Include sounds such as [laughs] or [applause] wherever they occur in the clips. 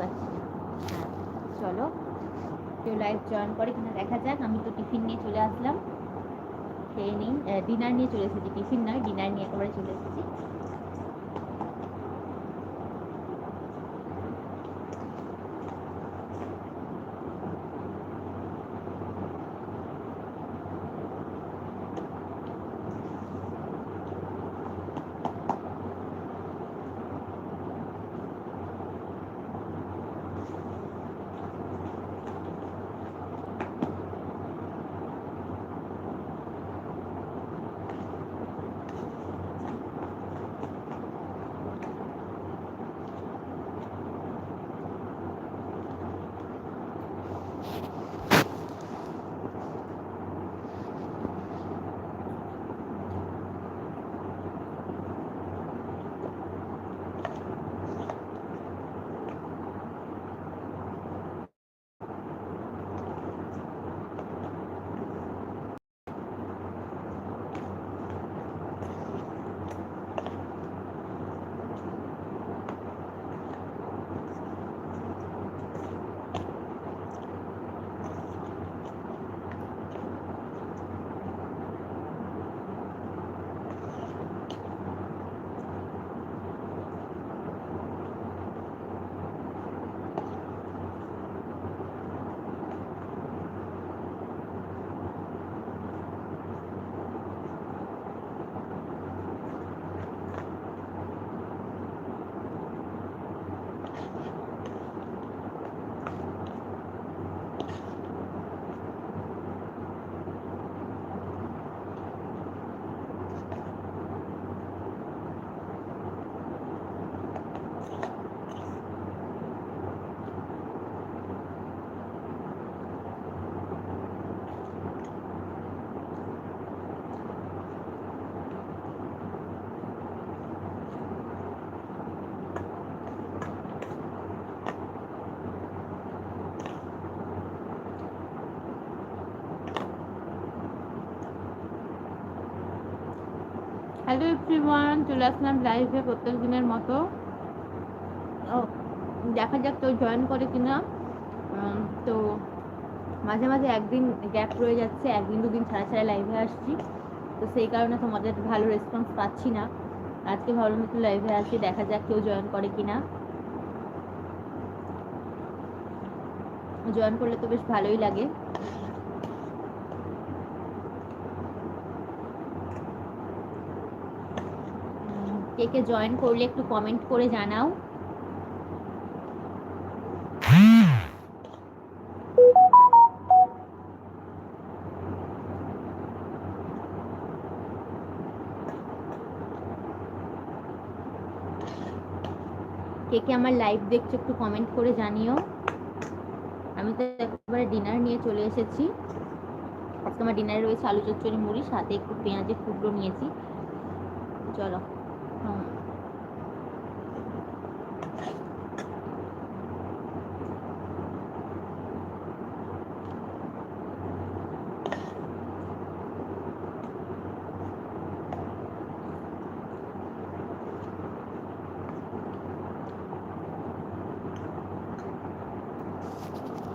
পাচ্ছি না হ্যাঁ চলো। কেউ লাইভ জয়েন করে কিনা দেখা যাক। আমি তো টিফিন নিয়ে চলে আসলাম। খেয়ে নিই ডিনার নিয়ে চলে এসেছি। টিফিন নয় ডিনার নিয়ে একেবারে চলে এসেছি। হ্যালো এভরিওয়ান চলে আসলাম লাইভে প্রত্যেক দিনের মতো। দেখা যাক তো জয়েন করে কিনা। তো মাঝে মাঝে একদিন গ্যাপ রয়ে যাচ্ছে, একদিন দুদিন ছাড়া ছাড়া লাইভে আসছি। তো সেই কারণে তোমাদের ভালো রেসপন্স পাচ্ছি না। আজকে ভালো মতো লাইভে আসি, দেখা যাক কেউ জয়েন করে কিনা। জয়েন করলে তো বেশ ভালোই লাগে। কে কে জয়েন করলে একটু কমেন্ট করে জানাও। কে কে আমার লাইভ দেখছ একটু কমেন্ট করে জানিও। আমি তো একেবারে ডিনার নিয়ে চলে এসেছি। আজকে আমার ডিনারে রয়েছে আলু চচ্চড়ি মুড়ি, সাথে একটু পেঁয়াজের টুকরো নিয়েছি। চলো।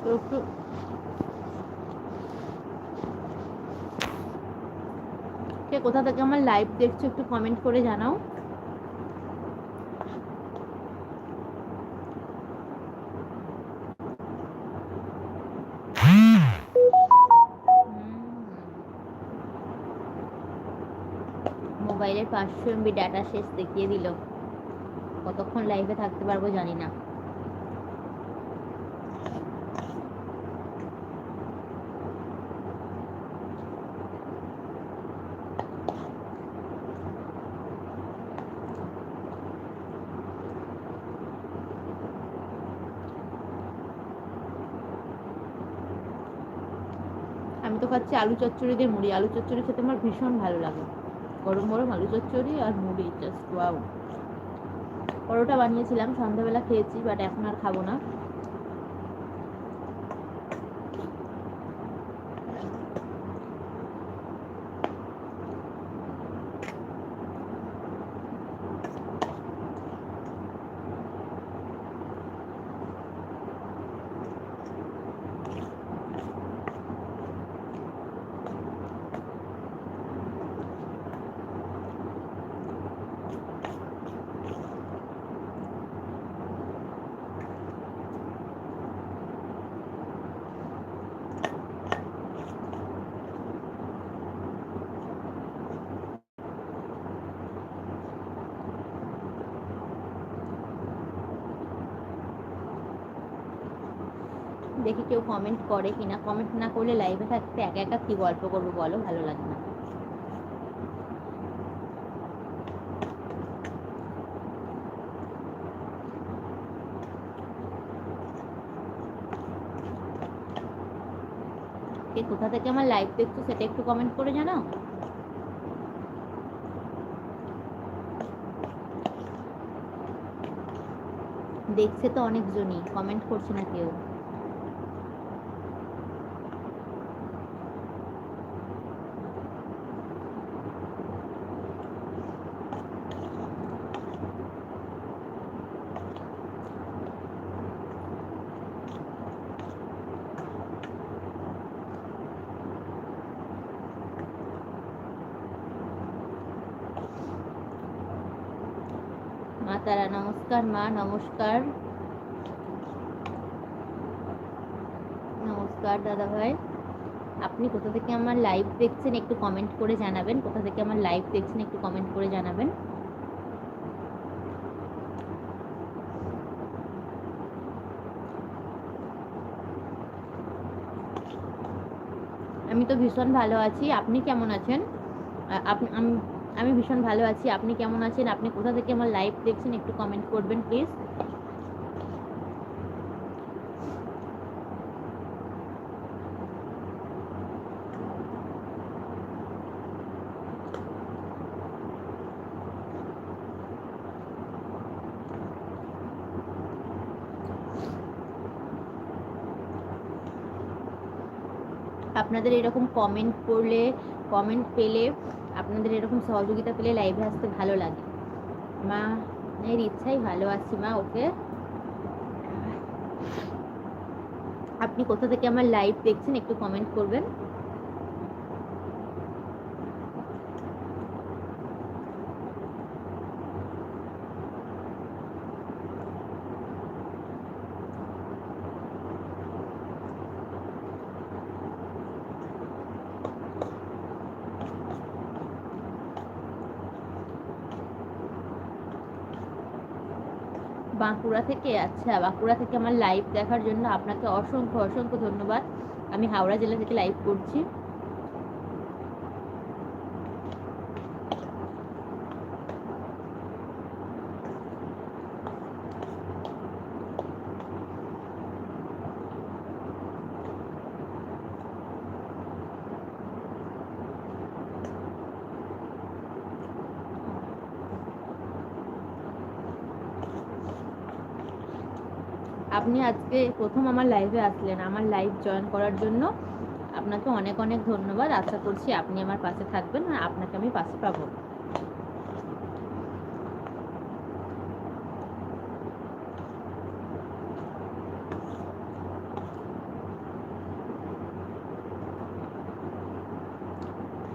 একটু কোথা থেকে আমার লাইভ দেখছ একটু কমেন্ট করে জানাও। মোবাইলের পাঁচশো এমবি ডাটা শেষ দেখিয়ে দিল। কতক্ষণ লাইভে থাকতে পারব জানি না। আমি তো খাচ্ছি আলু চচ্চড়ি দিয়ে মুড়ি। আলু চচ্চড়ি খেতে আমার ভীষণ ভালো লাগে। গরম গরম আলু চচ্চড়ি আর মুড়ি জাস্ট ওয়াও পরোটা বানিয়েছিলাম, সন্ধ্যাবেলা খেয়েছি বাট এখন আর খাব না। দেখি কেউ কমেন্ট করে কিনা। কমেন্ট না করলে লাইভে থাকতে একা একা কি গল্প করব বলো? ভালো লাগে না। কে কোথা থেকে আমার লাইভ দেখছ সেটা একটু কমেন্ট করে জানাও। দেখছে তো অনেকজনই কমেন্ট করছে না কেউ মা তারা, নমস্কার মা, নমস্কার। নমস্কার দাদা ভাই। আপনি কোথা থেকে আমার লাইভ দেখছেন একটু কমেন্ট করে জানাবেন। কোথা থেকে আমার লাইভ দেখছেন একটু কমেন্ট করে জানাবেন। আমি তো ভীষণ ভালো আছি। আপনি কেমন আছেন? আপনি, আমি আমি ভীষণ ভালো আছি। আপনি কেমন আছেন? আপনি কোথা থেকে আমার লাইভ দেখছেন একটু কমেন্ট করবেন প্লিজ আপনাদের এরকম কমেন্ট করলে কমেন্ট পেলে আপনাদের এরকম সহযোগিতা পেলে লাইভে আসতে ভালো লাগে। মা এর ইচ্ছাই ভালো আছি মা ওকে। আপনি কোথা থেকে আমার লাইভ দেখছেন একটু কমেন্ট করবেন। বাঁকুড়া থেকে আচ্ছা বাঁকুড়া থেকে আমার লাইভ দেখার জন্য আপনাকে অসংখ্য অসংখ্য ধন্যবাদ। আমি হাওড়া জেলা থেকে লাইভ করছি। আপনি আজকে প্রথম আমার লাইভে আসলেন। আমার লাইভ জয়েন করার জন্য আপনাকে অনেক অনেক ধন্যবাদ। আশা করছি আপনি আমার পাশে থাকবেন আর আপনাকে আমি পাশে পাবো।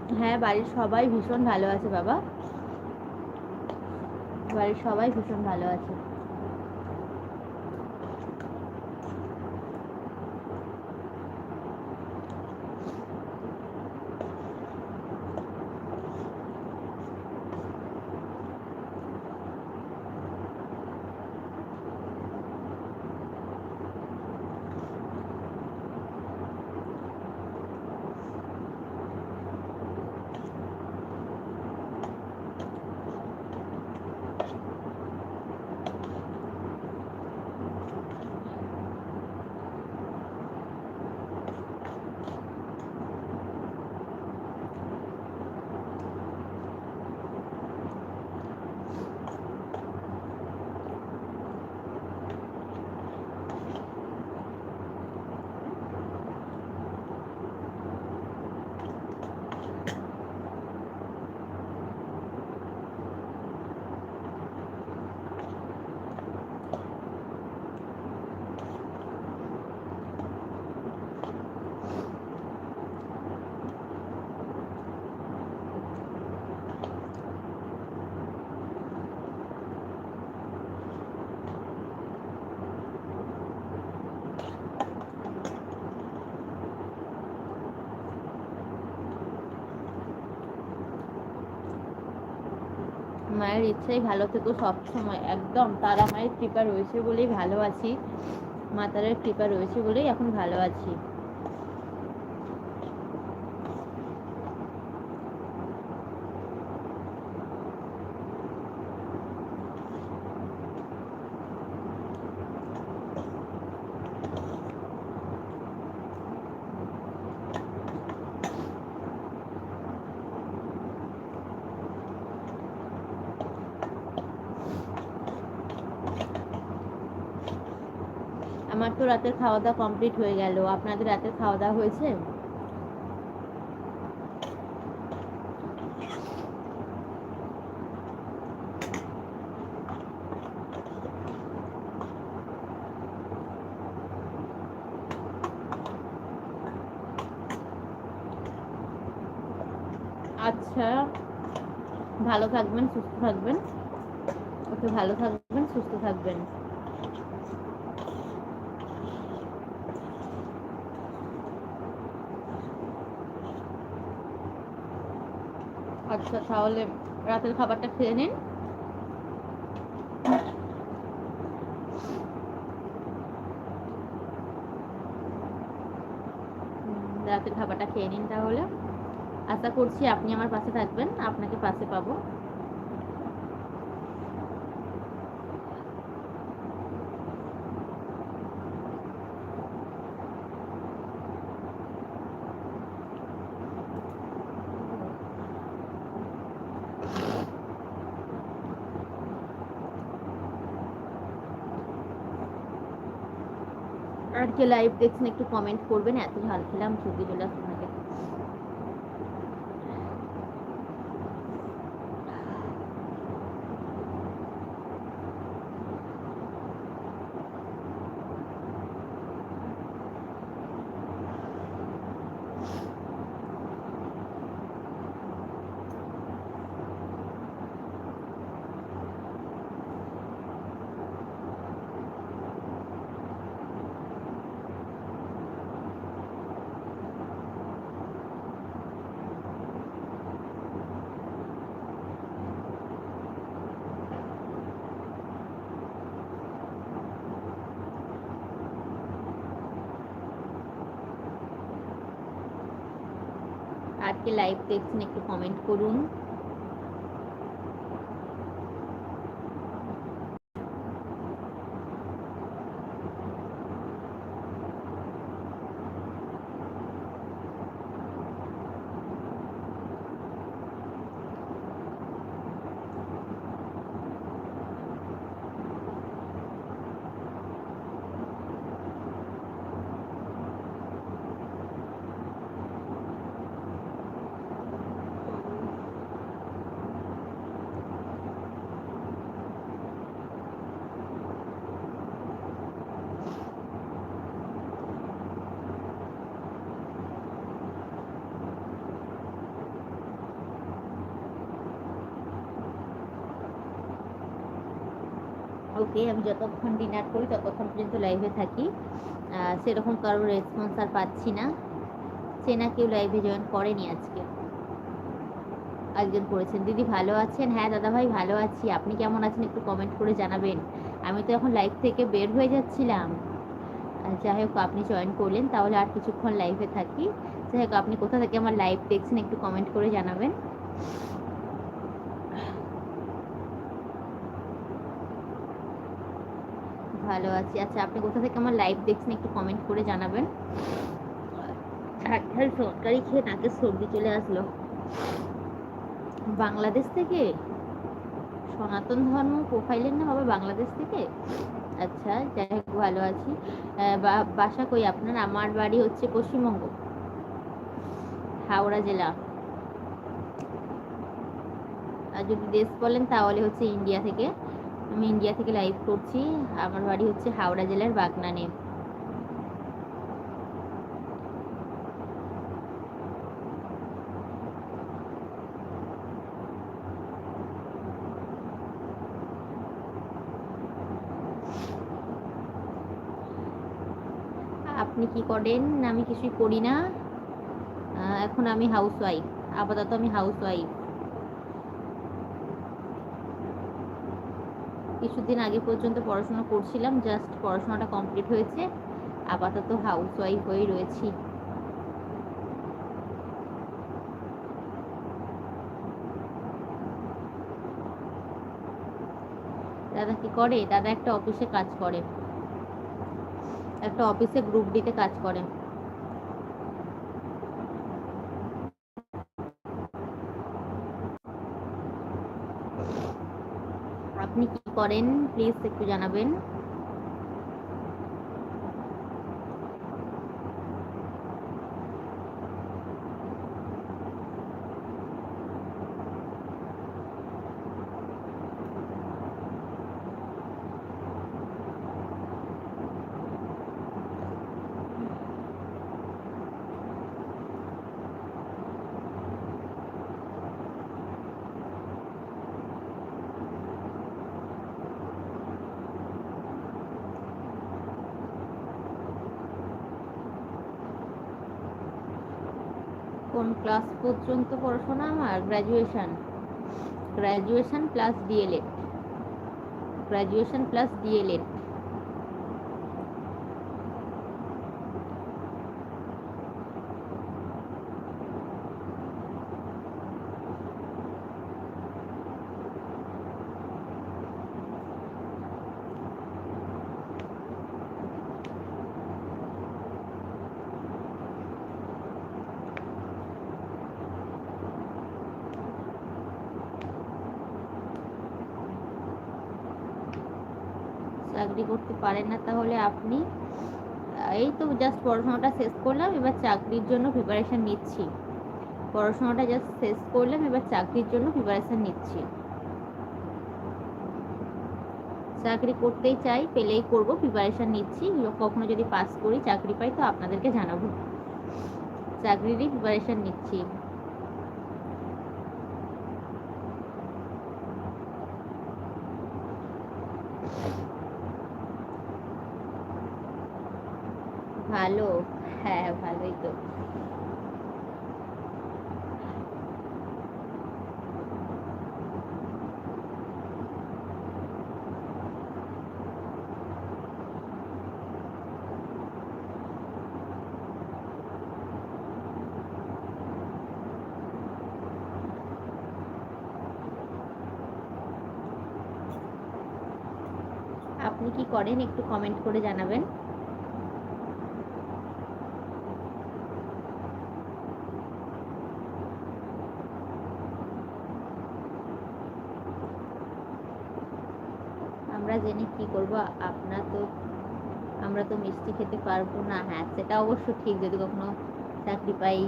হ্যাঁ বাড়ির সবাই ভীষণ ভালো আছে বাবা। বাড়ির সবাই ভীষণ ভালো আছে। মায়ের ইচ্ছাই ভালো থেকো সবসময়। একদম, তারা মায়ের কৃপা রয়েছে বলেই ভালো আছি। মাতারের কৃপা রয়েছে বলেই এখন ভালো আছি। আমার তো রাতের খাওয়া দাওয়া কমপ্লিট হয়ে গেল। আপনাদের রাতের খাওয়া দাওয়া হয়েছে? আচ্ছা ভালো থাকবেন, সুস্থ থাকবেন। ওকে, ভালো থাকবেন, সুস্থ থাকবেন। আচ্ছা তাহলে রাতের খাবারটা খেয়ে নিন। রাতের খাবারটা খেয়ে নিন তাহলে। আশা করছি আপনি আমার পাশে থাকবেন, আপনাকে পাশে পাবো আর কে লাইভ দেখছেন একটু কমেন্ট করবেন। এত ঝাল খেলাম ছবি চলে আজকে লাইভ দেখছেন একটু কমেন্ট করুন। ওকে, আমি যতক্ষণ ডিনার করি, ততক্ষণ পর্যন্ত লাইভে থাকি। সেরকম কারোর রেসপন্স আর পাচ্ছি না। চেনা কেউ লাইভে জয়েন করেনি আজকে। একজন করেছেন, দিদি ভালো আছেন? হ্যাঁ দাদা ভাই ভালো আছি। আপনি কেমন আছেন একটু কমেন্ট করে জানাবেন। আমি তো এখন লাইভ থেকে বের হয়ে যাচ্ছিলাম। যাই হোক, আপনি জয়েন করলেন, তাহলে আর কিছুক্ষণ লাইভে থাকি। যাই হোক, আপনি কোথা থেকে আমার লাইভ দেখছেন একটু কমেন্ট করে জানাবেন। ভালো আছি। আচ্ছা আপনি কোথা থেকে আমার লাইভ দেখছেন একটু কমেন্ট করে জানাবেন। ঝাল সরকারি খেয়ে নাকে সর্দি চলে আসলো। বাংলাদেশ থেকে? সনাতন ধর্ম প্রোফাইলের না হবে বাংলাদেশ থেকে? আচ্ছা যাই হোক, ভালো আছি। বাসা কই? আপনার আমার বাড়ি হচ্ছে পশ্চিমবঙ্গ। হাওড়া জেলা। আর যদি দেশ বলেন তাহলে হচ্ছে ইন্ডিয়া থেকে। আমি ইন্ডিয়া থেকে লাইভ করছি। আমার বাড়ি হচ্ছে হাওড়া জেলার বাগনানে আপনি কি করেন? আমি কিছুই করি না। এখন আমি হাউস ওয়াইফ আপাতত আমি হাউস ওয়াইফ কিছুদিন আগে পর্যন্ত পড়াশোনা করছিলাম জাস্ট পড়াশোনাটা কমপ্লিট হয়েছে। আপাতত হাউস ওয়াইফ হয়েই রয়েছি। দাদা কি করে? দাদা একটা অফিসে কাজ করে। একটা অফিসে গ্রুপ ডিতে কাজ করে আপনি কি করেন প্লিজ একটু জানাবেন কোন ক্লাস পর্যন্ত পড়াশোনা আমার graduation graduation plus DElEd graduation plus DElEd চাকরি করতে পারেন না, তাহলে আপনি এই তো জাস্ট পড়াশোনাটা শেষ করলাম, এবার চাকরির জন্য প্রিপারেশন নিচ্ছি। পড়াশোনাটা জাস্ট শেষ করলাম, এবার চাকরির জন্য প্রিপারেশন নিচ্ছি। চাকরি করতেই চাই, পেলেই করব প্রিপারেশন নিচ্ছি। কখনো যদি পাস করি, চাকরি পাই, তো আপনাদেরকে জানাব। চাকরিরই প্রিপারেশন নিচ্ছি। ভালো হ্যাঁ ভালোই তো। আপনি কি করেন একটু কমেন্ট করে জানাবেন আমরা জেনে কি করব আপনার তো, আমরা তো মিষ্টি খেতে পারব না। হ্যাঁ সেটা অবশ্য ঠিক, যদি কখনো চাকরি পাই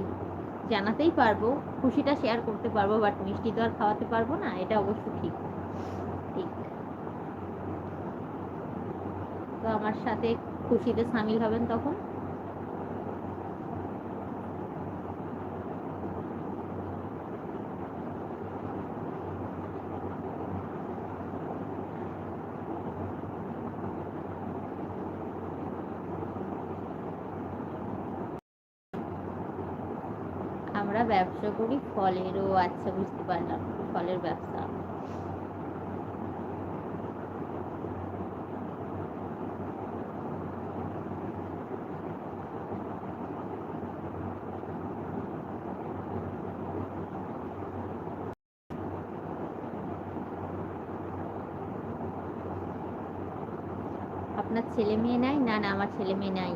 জানাতেই পারব, খুশিটা শেয়ার করতে পারব বাট মিষ্টি তো আর খাওয়াতে পারব না, এটা অবশ্য ঠিক। ঠিক। তো আমার সাথে খুশিতে সামিল হবেন তখন আমরা ব্যবসা করি, ফলেরও আচ্ছা বুঝতে পারলাম, ফলের ব্যবসা। আপনার ছেলে মেয়ে নাই? না না, আমার ছেলে মেয়ে নাই।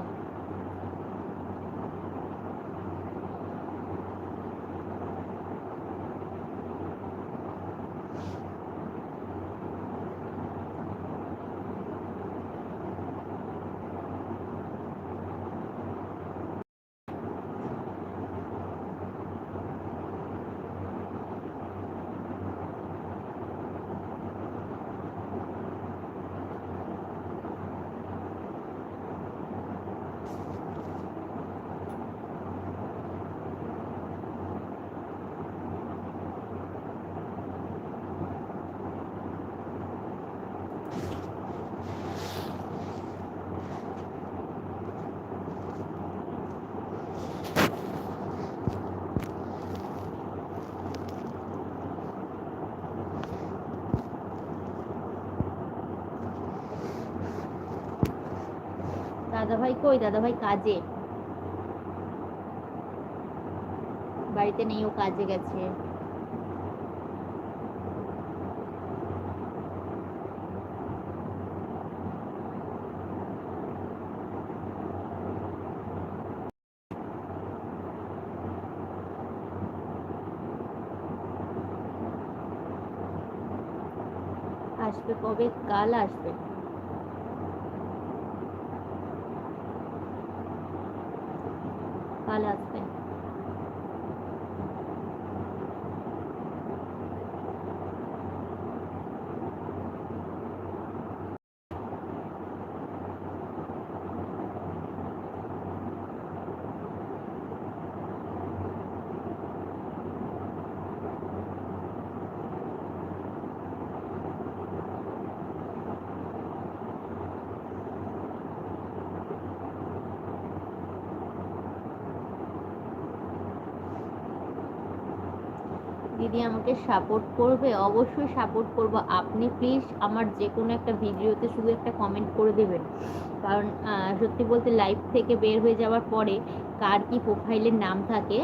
দাদা ভাই কই? দাদা ভাই কাজে। বাড়িতে নেই, ও কাজে গেছে। আসবে কবে? কাল আসবে। কাল আসবে দিদি আমাকে সাপোর্ট করবে, অবশ্যই সাপোর্ট করব। আপনি প্লিজ আমার যে কোনো একটা ভিডিওতে শুধু একটা কমেন্ট করে দেবেন। কারণ সত্যি বলতে লাইভ থেকে বের হয়ে যাওয়ার পরে কার কি প্রোফাইলের নাম থাকে,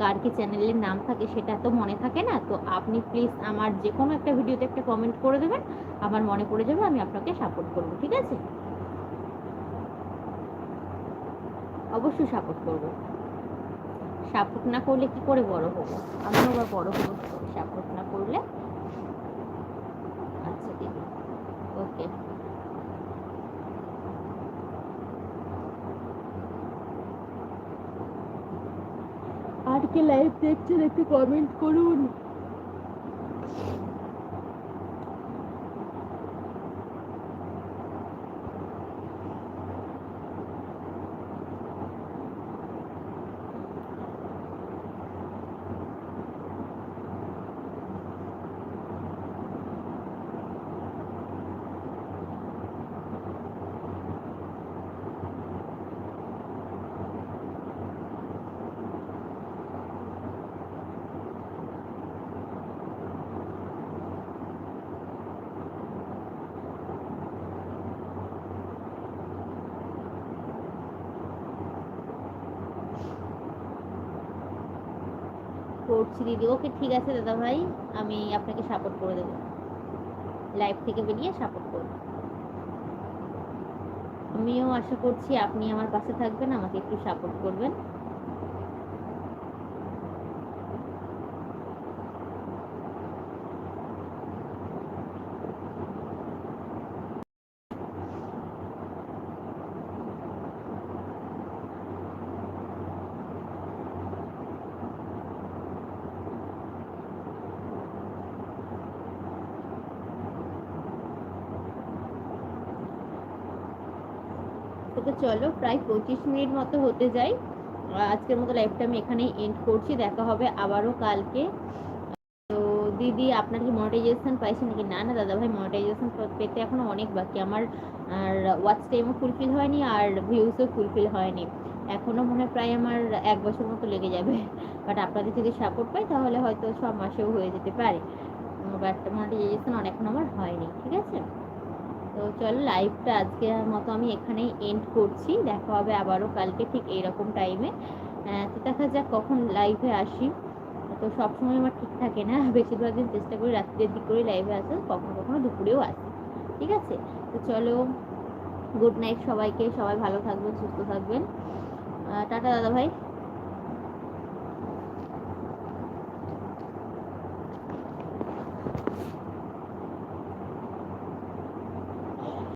কার কি চ্যানেলের নাম থাকে সেটা তো মনে থাকে না। তো আপনি প্লিজ আমার যে কোনো একটা ভিডিওতে একটা কমেন্ট করে দেবেন। আমার মনে পড়ে যাবে আমি আপনাকে সাপোর্ট করব, ঠিক আছে? অবশ্যই সাপোর্ট করব। সাপোর্ট না করলে কি করে বড় হব? আমিও আবার বড় হব। সাপোর্ট না করলে? আচ্ছা দিদি ওকে। আর কে লাইভ দেখছেন, একটু কমেন্ট করুন। করছি দিদি, ওকে ঠিক আছে, দাদা ভাই, আমি আপনাকে সাপোর্ট করে দেবো। লাইফ থেকে বেরিয়ে সাপোর্ট করব। আমিও আশা করছি আপনি আমার পাশে থাকবেন, আমাকে একটু সাপোর্ট করবেন। চলো প্রায় পঁচিশ মিনিট মতো হতে আহ, আজকের মতো লাইভটা আমি এখানেই এন্ড করছি। দেখা হবে আবারও কালকে। তো দিদি আপনার কি মনিটাইজেশন পাইছে নাকি? না না দাদা ভাই মনিটাইজেশন পেতে এখনও অনেক বাকি। আমার আর ওয়াচ টাইমও ফুলফিল হয়নি আর ভিউজও ফুলফিল হয়নি। এখনও মনে প্রায় আমার এক বছর মতো লেগে যাবে। বাট আপনাদের যদি সাপোর্ট পাই তাহলে হয়তো ছ মাসেও হয়ে যেতে পারে। বাট মনিটাইজেশন অনেকক্ষণ আমার হয়নি ঠিক আছে? তো চলো লাইভটা আজকে মতো আমি এখানেই এন্ড করছি। দেখা হবে আবারও কালকে ঠিক এইরকম টাইমে তো দেখা যাক কখন লাইভে আসি। তো সবসময় আমার ঠিক থাকে না। [laughs] বেশিরভাগ দিন চেষ্টা করি রাত্রের দিক করে লাইভে আসে কখনো কখনো দুপুরেও আসি। ঠিক আছে? তো চলো গুড নাইট সবাইকে। সবাই ভালো থাকবেন, সুস্থ থাকবেন। টাটা দাদা ভাই।